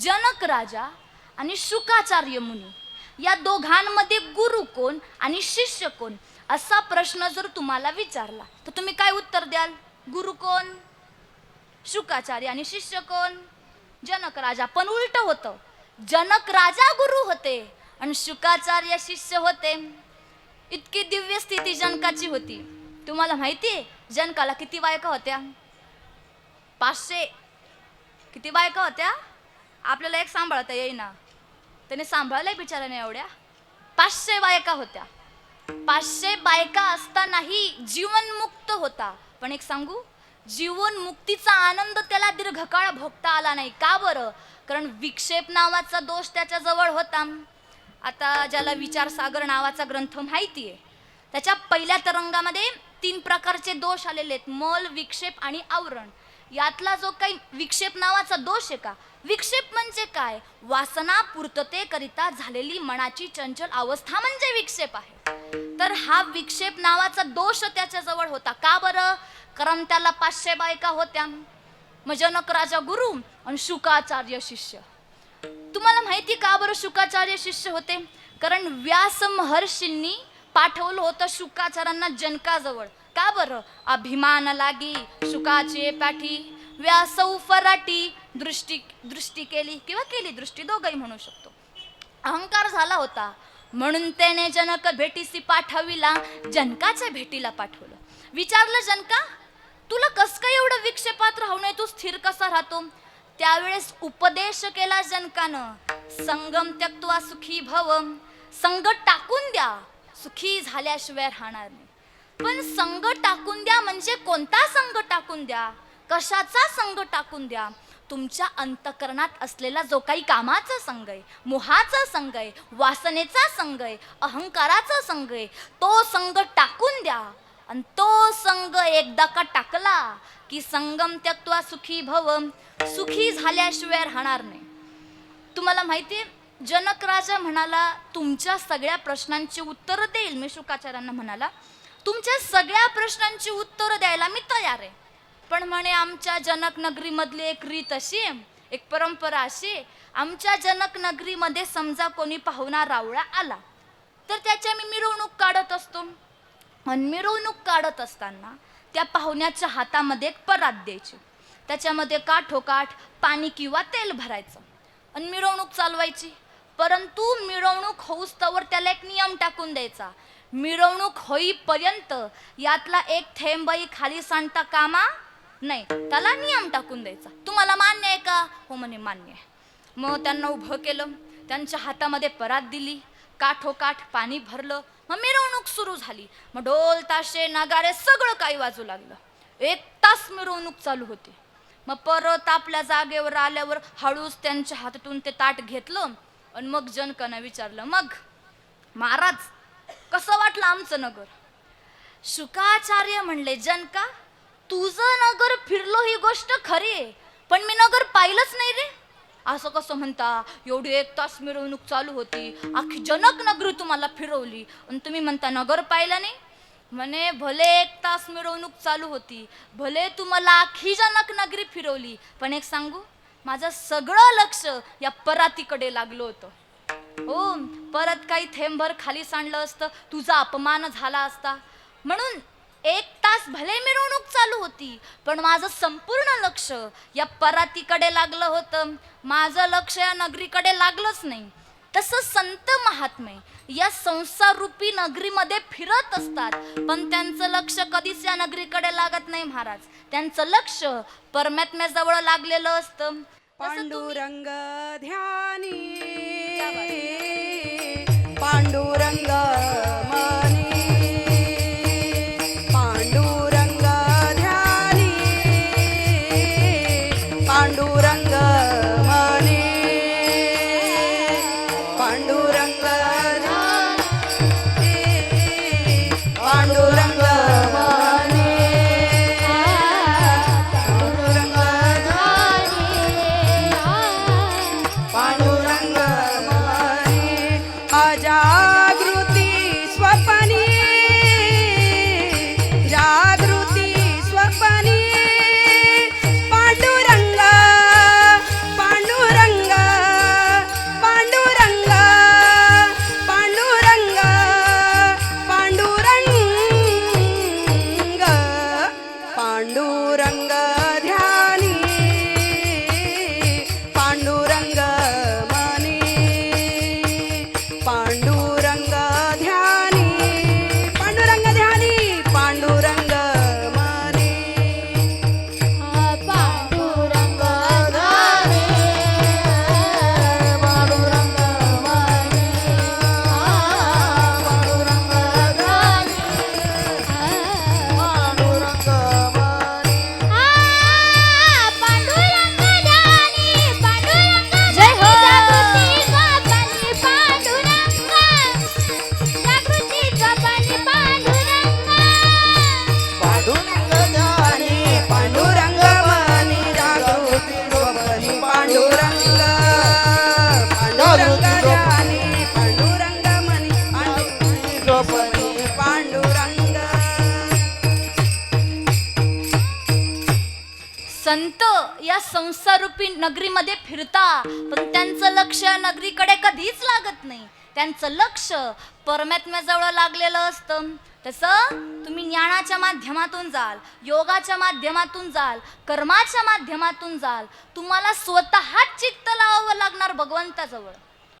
जनक राजा आणि शुकाचार्य मुनी. या दोघांमध्ये गुरु कोण आणि शिष्य कोण असा प्रश्न जर तुम्हाला विचारला तर तुम्ही काय उत्तर द्याल? गुरु कोण? शुकाचार्य आणि शिष्य कोण? जनक राजा. पण उलट होतं जनक राजा गुरु होते आणि शुकाचार्य शिष्य होते. इतकी दिव्य स्थिती जनकाची होती. तुम्हाला माहिती आहे जनकाला किती बायका होत्या? पाचशे किती बायका होत्या? आपल्याला एक सांभाळता येईना. त्याने सांभाळलंय बिचाराने एवढ्या. पाचशे बायका होत्या. पाचशे बायका असतानाही जीवनमुक्त होता. पण एक सांगू जीवनमुक्तीचा आनंद त्याला दीर्घकाळ भोगता आला नाही. का बरं? कारण विक्षेप नावाचा दोष त्याच्याजवळ होता. आता ज्याला विचारसागर नावाचा ग्रंथ माहिती आहे त्याच्या पहिल्या तरंगामध्ये तीन प्रकारचे दोष आलेले आहेत. मल विक्षेप आणि आवरण. यातला जो काही विक्षेप नावाचा दोष आहे का? विक्षेप म्हणजे काय? वासना पूर्ततेकरिता झालेली मनाची चंचल अवस्था म्हणजे विक्षेप आहे. तर हा विक्षेप नावाचा दोष त्याच्याजवळ होता. का बरं? कारण त्याला पाचशे बायका होत्या. मग जनक राजा गुरु आणि शुकाचार्य शिष्य. तुम्हाला माहिती का बरं शुकाचार्य शिष्य होते? कारण व्यास महर्षींनी पाठवलं होतं शुकाचार्यांना जनकाजवळ. का बरं? अभिमान लागी शुकाचे पाठी. व्यासौ फराटी दृष्टी दृष्टी केली किंवा केली दृष्टी दोघंही म्हणू शकतो. अहंकार झाला होता. म्हणून त्याने जनक भेटीसी पाठविला जनकाच्या भेटीला पाठवलं. विचारलं जनका तुला कस काय एवढं विक्षेपात राहू नये तू स्थिर कसा राहतो? त्यावेळेस उपदेश केला जनकानं संगम त्यक्त्वा सुखी भव. संग टाकून द्या. सुखी झाल्याशिवाय राहणार नाही. पण संग टाकून द्या म्हणजे कोणता संग टाकून द्या? कशाचा संग टाकून द्या? तुमच्या अंतकरणात असलेला जो काही कामाचा संघ आहे मोहाचा संघ आहे वासनेचा संघ आहे अहंकाराचा संघ आहे तो संघ टाकून द्या. आणि तो संघ एकदा का टाकला की संगम त्यक्त्वा सुखी भव सुखी झाल्याशिवाय राहणार नाही. तुम्हाला माहिती आहे जनक राजा म्हणाला तुमच्या सगळ्या प्रश्नांची उत्तरं देईल. मी शुकाचार्यांना म्हणाला तुमच्या सगळ्या प्रश्नांची उत्तरं द्यायला मी तयार आहे. पण म्हणे आमच्या जनक नगरीमधली एक रीत अशी एक परंपरा अशी आमच्या जनक नगरीमध्ये समजा कोणी पाहुणा रावळा आला तर त्याच्या मी मिरवणूक काढत असतो. आणि मिरवणूक काढत असताना त्या पाहुण्याच्या हातामध्ये एक परात द्यायची. त्याच्यामध्ये काठोकाठ पाणी किंवा तेल भरायचं आणि मिरवणूक चालवायची. परंतु मिरवणूक होऊस्तवर त्याला एक नियम टाकून द्यायचा. मिरवणूक होईपर्यंत यातला एक थेंबही खाली सांडता कामा नाही त्याला नियम टाकून द्यायचा. तुम्हाला मान्य आहे का? हो म्हणे मान्य आहे. मग त्यांना उभं केलं त्यांच्या हातामध्ये परात दिली काठोकाठ पाणी भरलं मग मिरवणूक सुरू झाली. मग ढोल ताशे नगारे सगळं काही वाजू लागलं. एक तास मिरवणूक चालू होती. मग परत आपल्या जागेवर आल्यावर हळूच त्यांच्या हातातून ते ताट घेतलं आणि मग जनकानं विचारलं मग महाराज कसं वाटलं आमचं नगर? शुकाचार्य म्हणले जनका तुझं नगर फिरलो ही गोष्ट खरी आहे. पण मी नगर पाहिलंच नाही रे. असं कसं म्हणता? एवढी एक तास मिरवणूक चालू होती. अख्खी जनक नगरी तुम्हाला फिरवली. आणि तुम्ही म्हणता नगर पाहिलं नाही? म्हणे भले एक तास मिरवणूक चालू होती. भले तुम्हाला अख्खी जनक नगरी फिरवली. पण एक सांगू? माझं सगळं लक्ष या परातीकडे लागलं होतं. हो परत काही थेंबभर खाली सांडलं असतं. तुझा अपमान झाला असता. म्हणून एक तास भले मिरवणूक चालू होती. पण माझं संपूर्ण लक्ष या परातीकडे लागलं होतं. माझं लक्ष या नगरीकडे लागलंच नाही. तसं संत महात्मे या संसारूपी नगरीमध्ये फिरत असतात. पण त्यांचं लक्ष कधीच या नगरीकडे लागत नाही महाराज. त्यांचं लक्ष परमात्म्याजवळ लागलेलं असतं. पांडुरंग ध्यानी. संत या संसारूपी नगरीमध्ये फिरता पण त्यांचं लक्ष या नगरीकडे कधीच लागत नाही. त्यांचं लक्ष परमात्म्याजवळ लागलेलं असतं. तसं तुम्ही ज्ञानाच्या माध्यमातून जाल योगाच्या माध्यमातून जाल कर्माच्या माध्यमातून जाल. तुम्हाला स्वतः चित्त लावावं लागणार भगवंताजवळ.